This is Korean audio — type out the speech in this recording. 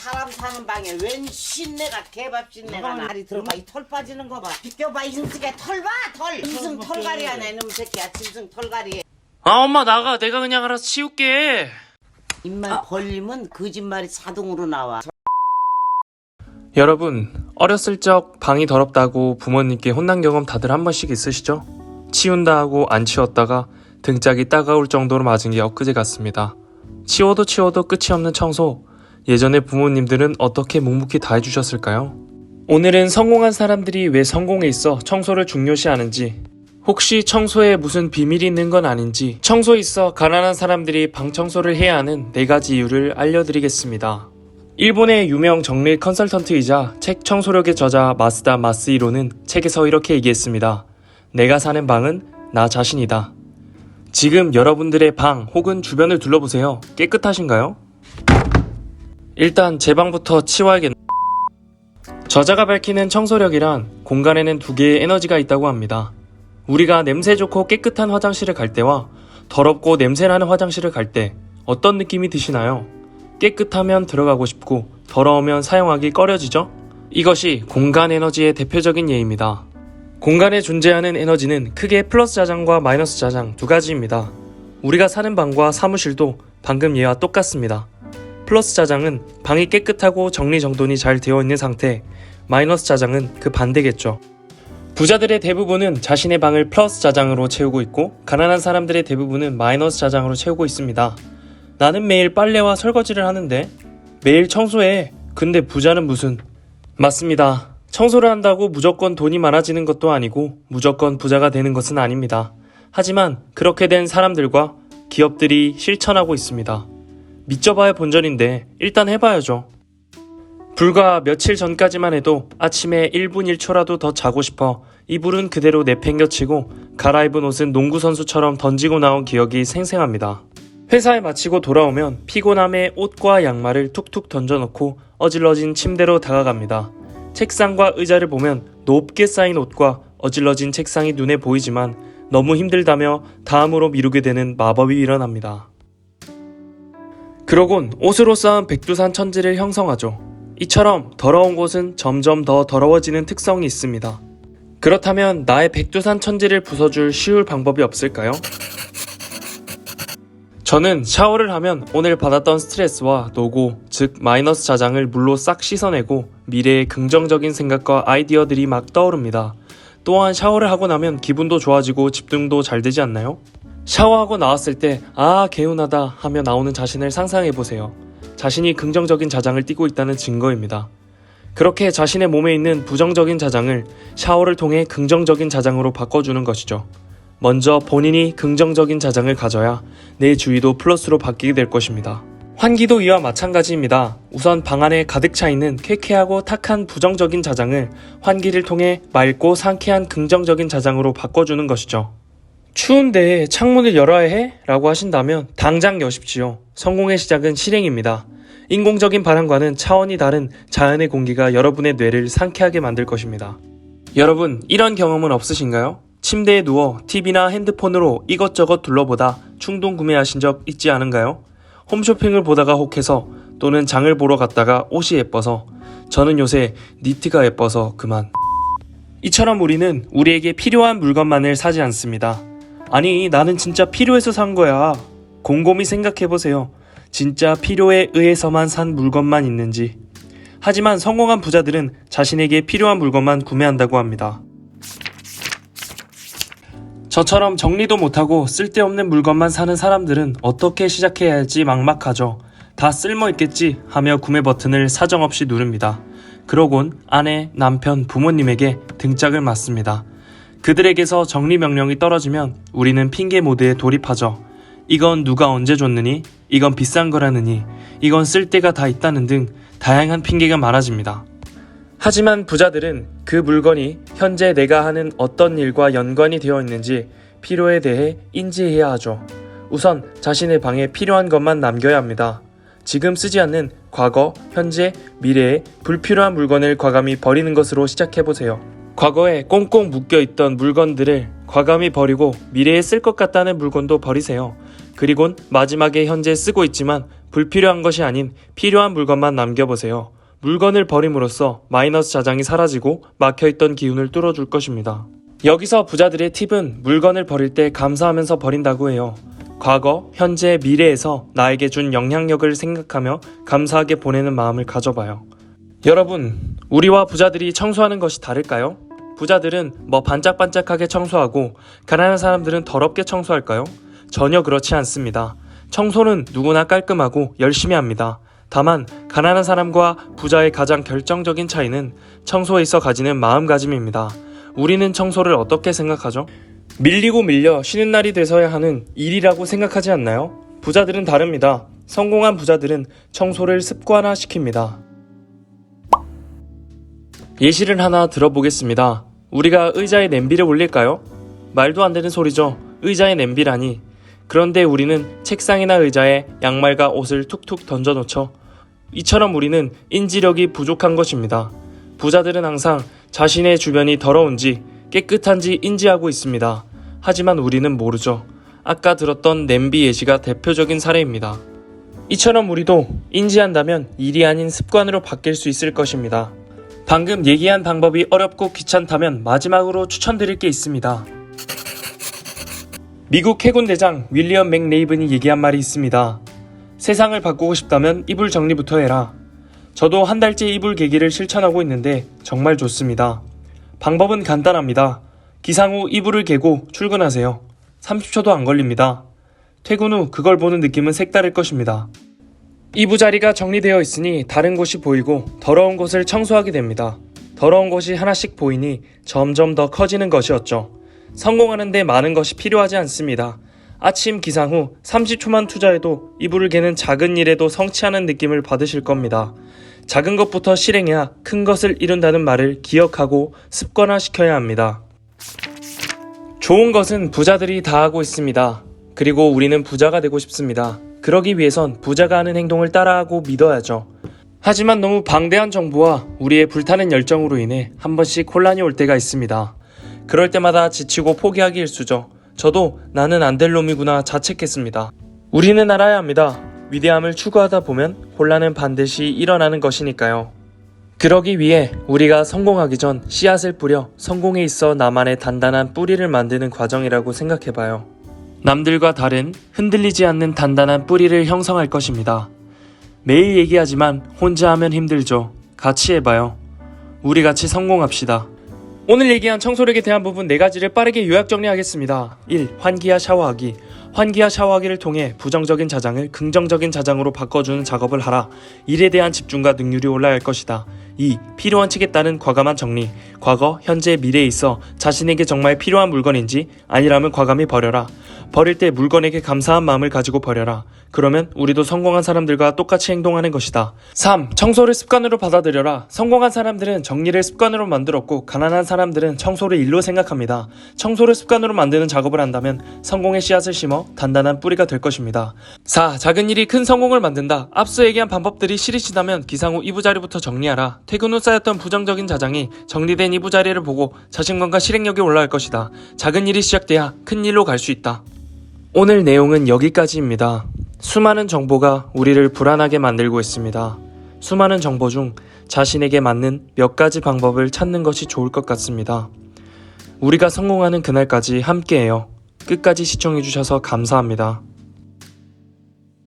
사람 사는 방에 웬 신내가 개밥 신내가 날이 들어가. 이 털 빠지는 거 봐. 비껴봐 인승에 털봐털. 짐승 털갈이야 내 놈 새끼야 짐승 털갈이. 아 엄마 나가. 내가 그냥 알아서 치울게. 입만 벌리면 거짓말이 자동으로 나와. 여러분 어렸을 적 방이 더럽다고 부모님께 혼난 경험 다들 한 번씩 있으시죠? 치운다 하고 안 치웠다가 등짝이 따가울 정도로 맞은 게 엊그제 같습니다. 치워도 치워도 끝이 없는 청소 예전에 부모님들은 어떻게 묵묵히 다 해주셨을까요? 오늘은 성공한 사람들이 왜 성공에 있어 청소를 중요시하는지 혹시 청소에 무슨 비밀이 있는 건 아닌지 청소에 있어 가난한 사람들이 방 청소를 해야 하는 네 가지 이유를 알려드리겠습니다. 일본의 유명 정리 컨설턴트이자 책 청소력의 저자 마스다 마스이로는 책에서 이렇게 얘기했습니다. 내가 사는 방은 나 자신이다. 지금 여러분들의 방 혹은 주변을 둘러보세요. 깨끗하신가요? 일단 제 방부터 치워야겠... 저자가 밝히는 청소력이란 공간에는 두 개의 에너지가 있다고 합니다. 우리가 냄새 좋고 깨끗한 화장실을 갈 때와 더럽고 냄새나는 화장실을 갈 때 어떤 느낌이 드시나요? 깨끗하면 들어가고 싶고 더러우면 사용하기 꺼려지죠? 이것이 공간 에너지의 대표적인 예입니다. 공간에 존재하는 에너지는 크게 플러스 자장과 마이너스 자장 두 가지입니다. 우리가 사는 방과 사무실도 방금 얘와 똑같습니다. 플러스 자장은 방이 깨끗하고 정리정돈이 잘 되어 있는 상태, 마이너스 자장은 그 반대겠죠. 부자들의 대부분은 자신의 방을 플러스 자장으로 채우고 있고 가난한 사람들의 대부분은 마이너스 자장으로 채우고 있습니다. 나는 매일 빨래와 설거지를 하는데 매일 청소해. 근데 부자는 무슨? 맞습니다. 청소를 한다고 무조건 돈이 많아지는 것도 아니고 무조건 부자가 되는 것은 아닙니다. 하지만 그렇게 된 사람들과 기업들이 실천하고 있습니다. 믿져봐야 본전인데 일단 해봐야죠. 불과 며칠 전까지만 해도 아침에 1분 1초라도 더 자고 싶어 이불은 그대로 내팽겨치고 갈아입은 옷은 농구선수처럼 던지고 나온 기억이 생생합니다. 회사에 마치고 돌아오면 피곤함에 옷과 양말을 툭툭 던져놓고 어질러진 침대로 다가갑니다. 책상과 의자를 보면 높게 쌓인 옷과 어질러진 책상이 눈에 보이지만 너무 힘들다며 다음으로 미루게 되는 마법이 일어납니다. 그러곤 옷으로 쌓은 백두산 천지를 형성하죠. 이처럼 더러운 곳은 점점 더 더러워지는 특성이 있습니다. 그렇다면 나의 백두산 천지를 부숴줄 쉬울 방법이 없을까요? 저는 샤워를 하면 오늘 받았던 스트레스와 노고, 즉 마이너스 자장을 물로 싹 씻어내고 미래의 긍정적인 생각과 아이디어들이 막 떠오릅니다. 또한 샤워를 하고 나면 기분도 좋아지고 집중도 잘 되지 않나요? 샤워하고 나왔을 때, 아, 개운하다 하며 나오는 자신을 상상해 보세요. 자신이 긍정적인 자장을 띠고 있다는 증거입니다. 그렇게 자신의 몸에 있는 부정적인 자장을 샤워를 통해 긍정적인 자장으로 바꿔주는 것이죠. 먼저 본인이 긍정적인 자장을 가져야 내 주위도 플러스로 바뀌게 될 것입니다. 환기도 이와 마찬가지입니다. 우선 방 안에 가득 차 있는 쾌쾌하고 탁한 부정적인 자장을 환기를 통해 맑고 상쾌한 긍정적인 자장으로 바꿔주는 것이죠. 추운데 창문을 열어야 해? 라고 하신다면 당장 여십시오. 성공의 시작은 실행입니다. 인공적인 바람과는 차원이 다른 자연의 공기가 여러분의 뇌를 상쾌하게 만들 것입니다. 여러분, 이런 경험은 없으신가요? 침대에 누워 TV나 핸드폰으로 이것저것 둘러보다 충동 구매하신 적 있지 않은가요? 홈쇼핑을 보다가 혹해서 또는 장을 보러 갔다가 옷이 예뻐서 저는 요새 니트가 예뻐서 그만. 이처럼 우리는 우리에게 필요한 물건만을 사지 않습니다. 아니, 나는 진짜 필요해서 산 거야. 곰곰이 생각해보세요. 진짜 필요에 의해서만 산 물건만 있는지. 하지만 성공한 부자들은 자신에게 필요한 물건만 구매한다고 합니다. 저처럼 정리도 못하고 쓸데없는 물건만 사는 사람들은 어떻게 시작해야 할지 막막하죠. 다 쓸모 있겠지 하며 구매 버튼을 사정없이 누릅니다. 그러곤 아내, 남편, 부모님에게 등짝을 맞습니다. 그들에게서 정리 명령이 떨어지면 우리는 핑계 모드에 돌입하죠. 이건 누가 언제 줬느니? 이건 비싼 거라느니? 이건 쓸데가 다 있다는 등 다양한 핑계가 많아집니다. 하지만 부자들은 그 물건이 현재 내가 하는 어떤 일과 연관이 되어 있는지 필요에 대해 인지해야 하죠. 우선 자신의 방에 필요한 것만 남겨야 합니다. 지금 쓰지 않는 과거, 현재, 미래에 불필요한 물건을 과감히 버리는 것으로 시작해보세요. 과거에 꽁꽁 묶여 있던 물건들을 과감히 버리고 미래에 쓸 것 같다는 물건도 버리세요. 그리곤 마지막에 현재 쓰고 있지만 불필요한 것이 아닌 필요한 물건만 남겨보세요. 물건을 버림으로써 마이너스 자장이 사라지고 막혀있던 기운을 뚫어줄 것입니다. 여기서 부자들의 팁은 물건을 버릴 때 감사하면서 버린다고 해요. 과거, 현재, 미래에서 나에게 준 영향력을 생각하며 감사하게 보내는 마음을 가져봐요. 여러분, 우리와 부자들이 청소하는 것이 다를까요? 부자들은 뭐 반짝반짝하게 청소하고 가난한 사람들은 더럽게 청소할까요? 전혀 그렇지 않습니다. 청소는 누구나 깔끔하고 열심히 합니다. 다만 가난한 사람과 부자의 가장 결정적인 차이는 청소에 있어 가지는 마음가짐입니다. 우리는 청소를 어떻게 생각하죠? 밀리고 밀려 쉬는 날이 돼서야 하는 일이라고 생각하지 않나요? 부자들은 다릅니다. 성공한 부자들은 청소를 습관화시킵니다. 예시를 하나 들어보겠습니다. 우리가 의자에 냄비를 올릴까요? 말도 안 되는 소리죠. 의자에 냄비라니. 그런데 우리는 책상이나 의자에 양말과 옷을 툭툭 던져놓죠. 이처럼 우리는 인지력이 부족한 것입니다. 부자들은 항상 자신의 주변이 더러운지 깨끗한지 인지하고 있습니다. 하지만 우리는 모르죠. 아까 들었던 냄비 예시가 대표적인 사례입니다. 이처럼 우리도 인지한다면 일이 아닌 습관으로 바뀔 수 있을 것입니다. 방금 얘기한 방법이 어렵고 귀찮다면 마지막으로 추천드릴 게 있습니다. 미국 해군 대장 윌리엄 맥레이븐이 얘기한 말이 있습니다. 세상을 바꾸고 싶다면 이불 정리부터 해라. 저도 한 달째 이불 개기를 실천하고 있는데 정말 좋습니다. 방법은 간단합니다. 기상 후 이불을 개고 출근하세요. 30초도 안 걸립니다. 퇴근 후 그걸 보는 느낌은 색다를 것입니다. 이부 자리가 정리되어 있으니 다른 곳이 보이고 더러운 곳을 청소하게 됩니다. 더러운 곳이 하나씩 보이니 점점 더 커지는 것이었죠. 성공하는데 많은 것이 필요하지 않습니다. 아침 기상 후 30초만 투자해도 이불을 개는 작은 일에도 성취하는 느낌을 받으실 겁니다. 작은 것부터 실행해야 큰 것을 이룬다는 말을 기억하고 습관화시켜야 합니다. 좋은 것은 부자들이 다 하고 있습니다. 그리고 우리는 부자가 되고 싶습니다. 그러기 위해선 부자가 하는 행동을 따라하고 믿어야죠. 하지만 너무 방대한 정보와 우리의 불타는 열정으로 인해 한 번씩 혼란이 올 때가 있습니다. 그럴 때마다 지치고 포기하기 일쑤죠. 저도 나는 안 될 놈이구나 자책했습니다. 우리는 알아야 합니다. 위대함을 추구하다 보면 혼란은 반드시 일어나는 것이니까요. 그러기 위해 우리가 성공하기 전 씨앗을 뿌려 성공에 있어 나만의 단단한 뿌리를 만드는 과정이라고 생각해봐요. 남들과 다른 흔들리지 않는 단단한 뿌리를 형성할 것입니다. 매일 얘기하지만 혼자 하면 힘들죠. 같이 해봐요. 우리 같이 성공합시다. 오늘 얘기한 청소력에 대한 부분 4가지를 빠르게 요약 정리하겠습니다. 1. 환기와 샤워하기. 환기와 샤워하기를 통해 부정적인 자장을 긍정적인 자장으로 바꿔주는 작업을 하라. 일에 대한 집중과 능률이 올라야 할 것이다. 2. 필요한 칙에 따른 과감한 정리. 과거, 현재, 미래에 있어 자신에게 정말 필요한 물건인지 아니라면 과감히 버려라. 버릴 때 물건에게 감사한 마음을 가지고 버려라. 그러면 우리도 성공한 사람들과 똑같이 행동하는 것이다. 3. 청소를 습관으로 받아들여라. 성공한 사람들은 정리를 습관으로 만들었고 가난한 사람들은 청소를 일로 생각합니다. 청소를 습관으로 만드는 작업을 한다면 성공의 씨앗을 심어 단단한 뿌리가 될 것입니다. 4. 작은 일이 큰 성공을 만든다. 앞서 얘기한 방법들이 싫으시다면 기상 후 이부자리부터 정리하라. 퇴근 후 쌓였던 부정적인 자장이 정리된 이부 자리를 보고 자신감과 실행력이 올라갈 것이다. 작은 일이 시작돼야 큰 일로 갈 수 있다. 오늘 내용은 여기까지입니다. 수많은 정보가 우리를 불안하게 만들고 있습니다. 수많은 정보 중 자신에게 맞는 몇 가지 방법을 찾는 것이 좋을 것 같습니다. 우리가 성공하는 그날까지 함께해요. 끝까지 시청해주셔서 감사합니다.